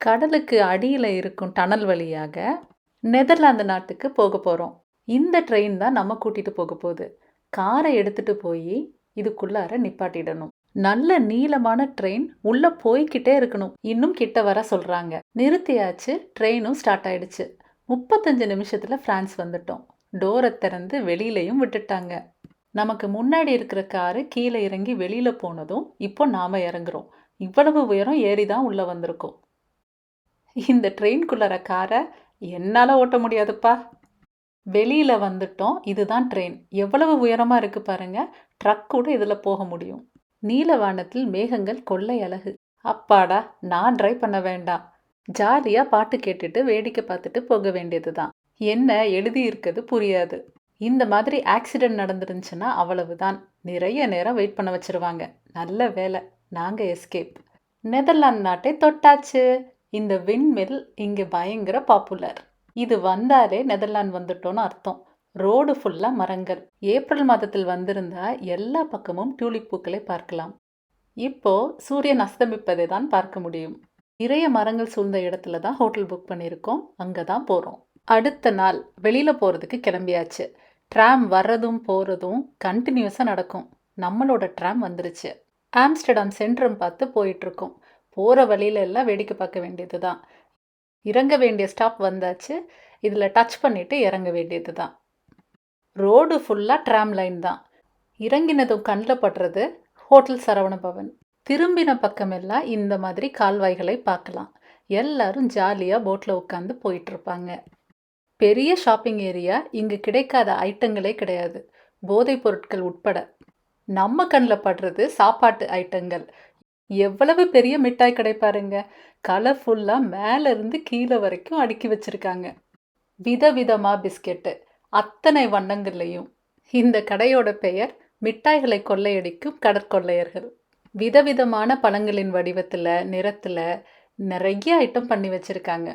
கடலுக்கு அடியில் இருக்கும் டனல் வழியாக நெதர்லாந்து நாட்டுக்கு போக போகிறோம் இந்த ட்ரெயின் தான் நம்ம கூட்டிகிட்டு போக போகுது காரை எடுத்துகிட்டு போய் இதுக்குள்ளார நிப்பாட்டிடணும். நல்ல நீளமான ட்ரெயின் உள்ளே போய்கிட்டே இருக்கணும். இன்னும் கிட்ட வர சொல்கிறாங்க நிறுத்தியாச்சு. ட்ரெயினும் ஸ்டார்ட் ஆயிடுச்சு. முப்பத்தஞ்சு நிமிஷத்தில் ஃப்ரான்ஸ் வந்துட்டோம். டோரை திறந்து வெளியிலையும் விட்டுட்டாங்க. நமக்கு முன்னாடி இருக்கிற காரு கீழே இறங்கி வெளியில் போனதும், இப்போ நாம் இறங்குறோம். இவ்வளவு உயரம் ஏறி தான் உள்ளே வந்திருக்கோம். இந்த ட்ரெயின்குள்ளார காரை என்னால் ஓட்ட முடியாதுப்பா. வெளியில் வந்துட்டோம். இதுதான் ட்ரெயின். எவ்வளவு உயரமாக இருக்குது பாருங்க. ட்ரக் கூட இதில் போக முடியும். நீல வானத்தில் மேகங்கள் கொள்ளை அழகு. அப்பாடா! நான் ட்ரை பண்ண வேண்டாம். ஜாலியாக பாட்டு கேட்டுட்டு வேடிக்கை பார்த்துட்டு போக வேண்டியது தான். என்ன எழுதி புரியாது. இந்த மாதிரி ஆக்சிடென்ட் நடந்துருந்துச்சுன்னா அவ்வளவுதான். நிறைய நேரம் வெயிட் பண்ண வச்சுருவாங்க நல்ல வேலை. நாங்கள் எஸ்கேப். நெதர்லாந்து நாட்டை தொட்டாச்சு. இந்த விண்மில் இங்கே பயங்கர பாப்புலர். இது வந்தாலே நெதர்லாந்து வந்துட்டோன்னு அர்த்தம். ரோடு ஃபுல்லாக மரங்கள். ஏப்ரல் மாதத்தில் வந்திருந்தா எல்லா பக்கமும் டியூலிப் பூக்களை பார்க்கலாம். இப்போ சூரியன் அஸ்தமிப்பதை தான் பார்க்க முடியும். நிறைய மரங்கள் சூழ்ந்த இடத்துல தான் ஹோட்டல் புக் பண்ணியிருக்கோம். அங்கே தான் போகிறோம் அடுத்த நாள் வெளியில் போகிறதுக்கு கிளம்பியாச்சு. ட்ராம் வர்றதும் போகிறதும் கண்டினியூஸாக நடக்கும். நம்மளோட ட்ராம் வந்துருச்சு. ஆம்ஸ்டர்டாம் சென்ட்ரம் பார்த்து போயிட்டுருக்கோம் போகிற வழியில எல்லாம் வேடிக்கை பார்க்க வேண்டியது தான். இறங்க வேண்டிய ஸ்டாப் வந்தாச்சு. இதில் டச் பண்ணிவிட்டு இறங்க வேண்டியது தான். ரோடு ஃபுல்லாக ட்ராம் லைன் தான். இறங்கினதும் கண்ணில் படுறது ஹோட்டல் சரவண பவன். திரும்பின பக்கமெல்லாம் இந்த மாதிரி கால்வாய்களை பார்க்கலாம். எல்லாரும் ஜாலியாக போட்டில் உட்காந்து போயிட்டுருப்பாங்க பெரிய ஷாப்பிங் ஏரியா. இங்கே கிடைக்காத ஐட்டங்களே கிடையாது. போதைப் பொருட்கள் உட்பட. நம்ம கண்ணில் படுறது சாப்பாட்டு ஐட்டங்கள். எவ்வளவு பெரிய மிட்டாய் கடை பாருங்க. கலர்ஃபுல்லாக மேலேருந்து கீழே வரைக்கும் அடுக்கி வச்சிருக்காங்க. விதவிதமாக பிஸ்கெட்டு. அத்தனை வண்ணங்கள்லையும் இந்த கடையோட பெயர் மிட்டாய்களை கொள்ளையடிக்கும் கடற்கொள்ளையர்கள். விதவிதமான பழங்களின் வடிவத்தில் நிறத்தில் நிறைய ஐட்டம் பண்ணி வச்சுருக்காங்க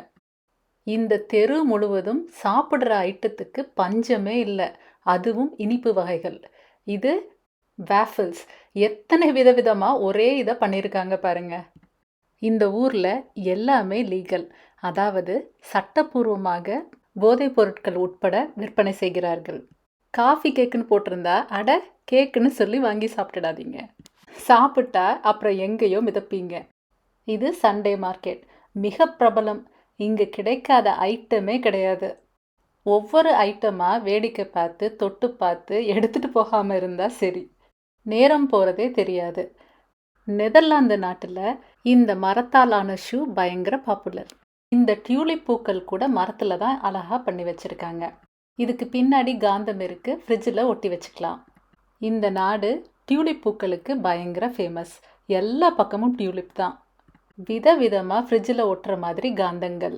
இந்த தெரு முழுவதும் சாப்பிட்ற ஐட்டத்துக்கு பஞ்சமே இல்லை அதுவும் இனிப்பு வகைகள். இது வேஃபில்ஸ். எத்தனை விதவிதமாக ஒரே இதை பண்ணியிருக்காங்க பாருங்க. இந்த ஊரில் எல்லாமே லீகல். அதாவது சட்டப்பூர்வமாக போதைப் பொருட்கள் உட்பட விற்பனை செய்கிறார்கள். காஃபி கேக்குன்னு போட்டிருந்தா, அட கேக்குன்னு சொல்லி வாங்கி சாப்பிட்டுடாதீங்க. சாப்பிட்டா அப்புறம் எங்கேயோ மிதப்பீங்க. இது சண்டே மார்க்கெட். மிக பிரபலம். இங்கே கிடைக்காத ஐட்டமே கிடையாது. ஒவ்வொரு ஐட்டமாக வேடிக்கை பார்த்து, தொட்டு பார்த்து எடுத்துகிட்டு போகாமல் இருந்தால் சரி. நேரம் போகிறதே தெரியாது. நெதர்லாந்து நாட்டில் இந்த மரத்தாலான ஷூ பயங்கர பாப்புலர். இந்த டியூலிப் பூக்கள் கூட மரத்தில் தான் அழகாக பண்ணி வச்சுருக்காங்க இதுக்கு பின்னாடி காந்தம் இருக்குது ஃப்ரிட்ஜில் ஒட்டி வச்சுக்கலாம். இந்த நாடு டியூலிப் பூக்களுக்கு பயங்கர ஃபேமஸ். எல்லா பக்கமும் டியூலிப் தான். விதவிதமாக ஃப்ரிட்ஜில் ஒட்டுற மாதிரி காந்தங்கள்.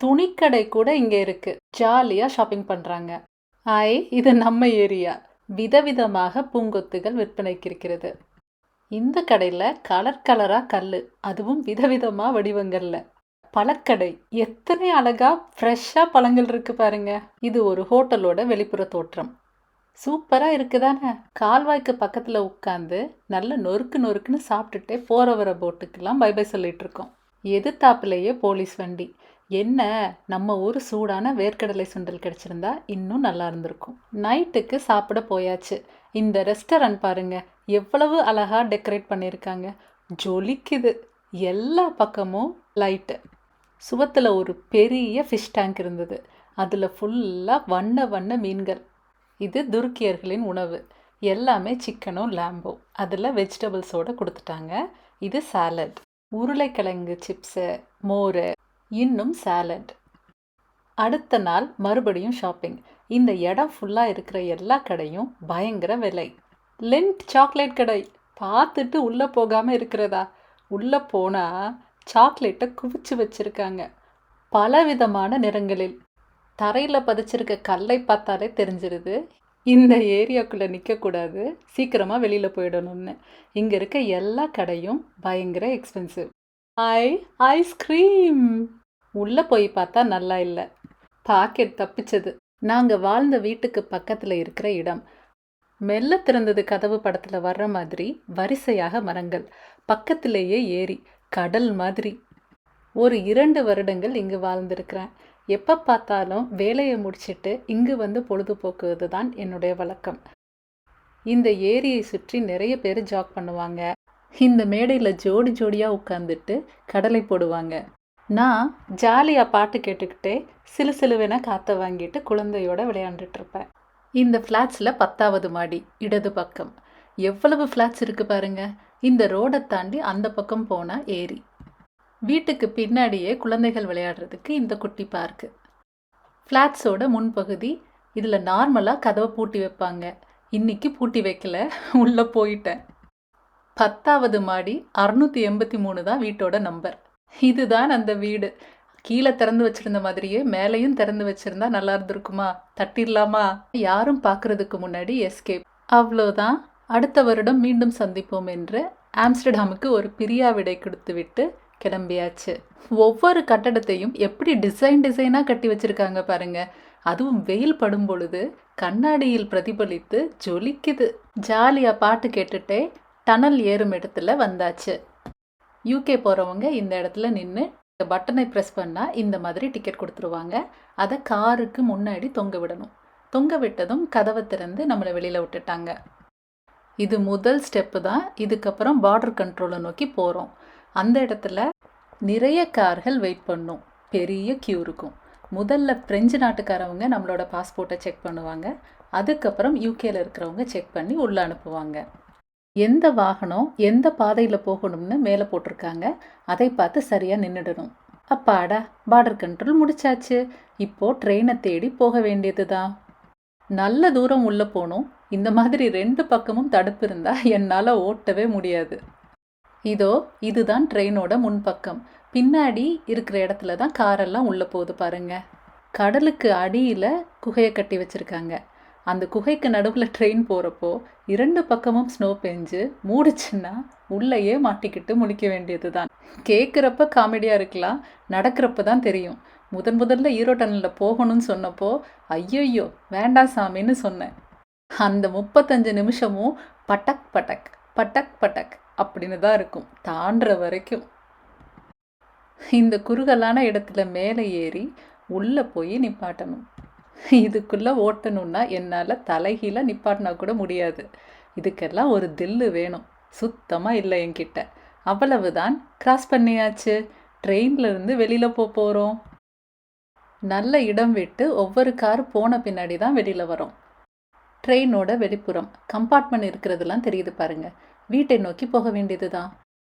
துணிக்கடை கூட இங்கே இருக்குது ஜாலியாக ஷாப்பிங் பண்ணுறாங்க ஐ இது நம்ம ஏரியா. விதவிதமாக பூங்கொத்துகள் விற்பனைக்கு இருக்கிறது. இந்த கடையில் கலர் கலராக கல் அதுவும் விதவிதமாக வடிவங்களில் பழக்கடை. எத்தனை அழகாக ஃப்ரெஷ்ஷாக பழங்கள் இருக்குது பாருங்க. இது ஒரு ஹோட்டலோட வெளிப்புற தோற்றம். சூப்பராக இருக்குதானே? கால்வாய்க்கு பக்கத்தில் உட்காந்து நல்ல நொறுக்கு நொறுக்குன்னு சாப்பிட்டுட்டே போகிற வர போட்டுக்கெல்லாம் பை பை சொல்லிகிட்ருக்கோம் இருக்கோம். போலீஸ் வண்டி. என்ன நம்ம ஊர் சூடான வேர்க்கடலை சுண்டல் கிடச்சிருந்தா இன்னும் நல்லா இருந்திருக்கும். நைட்டுக்கு சாப்பிட போயாச்சு. இந்த ரெஸ்டாரண்ட் பாருங்க. எவ்வளவு அழகாக டெக்கரேட் பண்ணியிருக்காங்க. ஜொலிக்குது. எல்லா பக்கமும் லைட்டு. சுவத்தில் ஒரு பெரிய ஃபிஷ் டேங்க் இருந்தது. அதில் ஃபுல்லாக வண்ண வண்ண மீன்கள். இது துருக்கியர்களின் உணவு. எல்லாமே சிக்கனும் லேம்பும். அதில் வெஜிடபிள்ஸோடு கொடுத்துட்டாங்க இது சாலட். உருளைக்கிழங்கு சிப்ஸு, மோர் இன்னும் சாலட். அடுத்த நாள் மறுபடியும் ஷாப்பிங். இந்த இடம் ஃபுல்லாக இருக்கிற எல்லா கடையும் பயங்கர விலை. லிண்ட் சாக்லேட் கடை. பார்த்துட்டு உள்ளே போகாமல் இருக்கிறதா? உள்ளே போனால் சாக்லேட்டை குவிச்சு வச்சுருக்காங்க பலவிதமான நிறங்களில். தரையில் பதிச்சிருக்க கல்லை பார்த்தாலே தெரிஞ்சிருது. இந்த ஏரியாக்குள்ளே நிற்கக்கூடாது சீக்கிரமாக வெளியில் போயிடணும்னு. இங்கே இருக்க எல்லா கடையும் பயங்கர எக்ஸ்பென்சிவ். ஐ ஐஸ்கிரீம். உள்ளே போய் பார்த்தா நல்லா இல்லை பாக்கெட் தப்பிச்சது. நாங்கள் வாழ்ந்த வீட்டுக்கு பக்கத்தில் இருக்கிற இடம். மெல்ல திறந்தது கதவு படத்தில் வர்ற மாதிரி வரிசையாக மரங்கள். பக்கத்திலேயே ஏரி. கடல் மாதிரி. ஒரு இரண்டு வருடங்கள் இங்கு வாழ்ந்திருக்கிறேன் எப்போ பார்த்தாலும் வேலையை முடிச்சிட்டு இங்கு வந்து பொழுதுபோக்குவது தான் என்னுடைய வழக்கம் இந்த ஏரியை சுற்றி நிறைய பேர் ஜாக் பண்ணுவாங்க இந்த மேடையில் ஜோடி ஜோடியாக உட்காந்துட்டு கடலை போடுவாங்க நான் ஜாலியாக பாட்டு கேட்டுக்கிட்டே சிலு சிலுவென காற்றை வாங்கிட்டு குழந்தையோட விளையாண்டுட்டு இருப்பேன் இந்த ஃப்ளாட்ஸில் பத்தாவது மாடி இடது பக்கம். எவ்வளவு ஃப்ளாட்ஸ் இருக்குது பாருங்க. இந்த ரோடை தாண்டி அந்த பக்கம் போனால் ஏரி. வீட்டுக்கு பின்னாடியே குழந்தைகள் விளையாடுறதுக்கு இந்த குட்டி பார்க்கு. ஃப்ளாட்ஸோட முன்பகுதி இதில் நார்மலாக கதவை பூட்டி வைப்பாங்க. இன்னைக்கு பூட்டி வைக்கல உள்ளே போயிட்டேன். பத்தாவது மாடி அறுநூற்றி எண்பத்தி மூணு தான் வீட்டோட நம்பர் இதுதான் அந்த வீடு. கீழே திறந்து வச்சிருந்த மாதிரியே மேலேயும் திறந்து வச்சிருந்தா நல்லா இருந்திருக்குமா? தட்டிடலாமா? யாரும் பார்க்கறதுக்கு முன்னாடி எஸ்கேப் அவ்வளோதான். அடுத்த வருடம் மீண்டும் சந்திப்போம் என்று ஆம்ஸ்டர்டாமுக்கு ஒரு பிரியா விடை கொடுத்து விட்டு கிளம்பியாச்சு. ஒவ்வொரு கட்டடத்தையும் எப்படி டிசைன் டிசைனாக கட்டி வச்சிருக்காங்க பாருங்க. அதுவும் வெயில் படும் பொழுது கண்ணாடியில் பிரதிபலித்து ஜொலிக்குது. ஜாலியாக பாட்டு கேட்டுட்டே டனல் ஏறும் இடத்துல வந்தாச்சு. யூகே போகிறவங்க இந்த இடத்துல நின்று பட்டனை ப்ரெஸ் பண்ணால் இந்த மாதிரி டிக்கெட் கொடுத்துருவாங்க. அதை காருக்கு முன்னாடி தொங்க விடணும். தொங்க விட்டதும் கதவை திறந்து நம்மளை வெளியில் விட்டுட்டாங்க. இது முதல் ஸ்டெப்பு தான். இதுக்கப்புறம் பார்டர் கண்ட்ரோலை நோக்கி போகிறோம் அந்த இடத்துல நிறைய கார்கள் வெயிட் பண்ணும். பெரிய கியூ இருக்கும். முதல்ல பிரெஞ்சு நாட்டுக்காரவங்க நம்மளோட பாஸ்போர்ட்டை செக் பண்ணுவாங்க. அதுக்கப்புறம் யூகேல இருக்கிறவங்க செக் பண்ணி உள்ளே அனுப்புவாங்க. எந்த வாகனம் எந்த பாதையில் போகணும்னு மேலே போட்டிருக்காங்க அதை பார்த்து சரியாக நின்றுடணும் அப்பாடா பார்டர் கண்ட்ரோல் முடிச்சாச்சு. இப்போ ட்ரெயினை தேடி போக வேண்டியது தான் நல்ல தூரம் உள்ளே போகணும். இந்த மாதிரி ரெண்டு பக்கமும் தடுப்பு இருந்தால் என்னால் ஓட்டவே முடியாது. இதோ இதுதான் ட்ரெயினோட முன்பக்கம். பின்னாடி இருக்கிற இடத்துல தான் காரெல்லாம் உள்ளே போகுது பாருங்க. கடலுக்கு அடியில் குகையை கட்டி வச்சுருக்காங்க. அந்த குகைக்கு நடுவில் ட்ரெயின் போகிறப்போ இரண்டு பக்கமும் ஸ்னோ பெஞ்சு மூடுச்சுன்னா உள்ளேயே மாட்டிக்கிட்டு முழிக்க வேண்டியது தான் கேட்குறப்ப காமெடியாக இருக்கலாம் நடக்கிறப்ப தான் தெரியும். முதன் முதல்ல ஈரோட்டனில் போகணும்னு சொன்னப்போ ஐயையோ வேண்டாம் சாமின்னு சொன்னேன். அந்த முப்பத்தஞ்சு நிமிஷமும் பட்டக் பட்டக் பட்டக் பட்டக் அப்படின்னு தான் இருக்கும் தாண்டுற வரைக்கும். இந்த குறுகலான இடத்துல மேலே ஏறி உள்ளே போய் நிப்பாட்டணும். இதுக்குள்ளே ஓட்டணும்னா என்னால் தலைகீழாக நிப்பாட்டினா கூட முடியாது. இதுக்கெல்லாம் ஒரு தில்லு வேணும். சுத்தமாக இல்லை என்கிட்ட. அவ்வளவுதான். கிராஸ் பண்ணியாச்சு. ட்ரெயினில் இருந்து வெளியில் போக போகிறோம் நல்ல இடம் விட்டு ஒவ்வொரு கார் போன பின்னாடி தான் வெளியில் வரோம். ட்ரெயினோட வெளிப்புறம். கம்பார்ட்மெண்ட் இருக்கிறதுலாம் தெரியுது பாருங்க. வீட்டை நோக்கி போக வேண்டியது தான்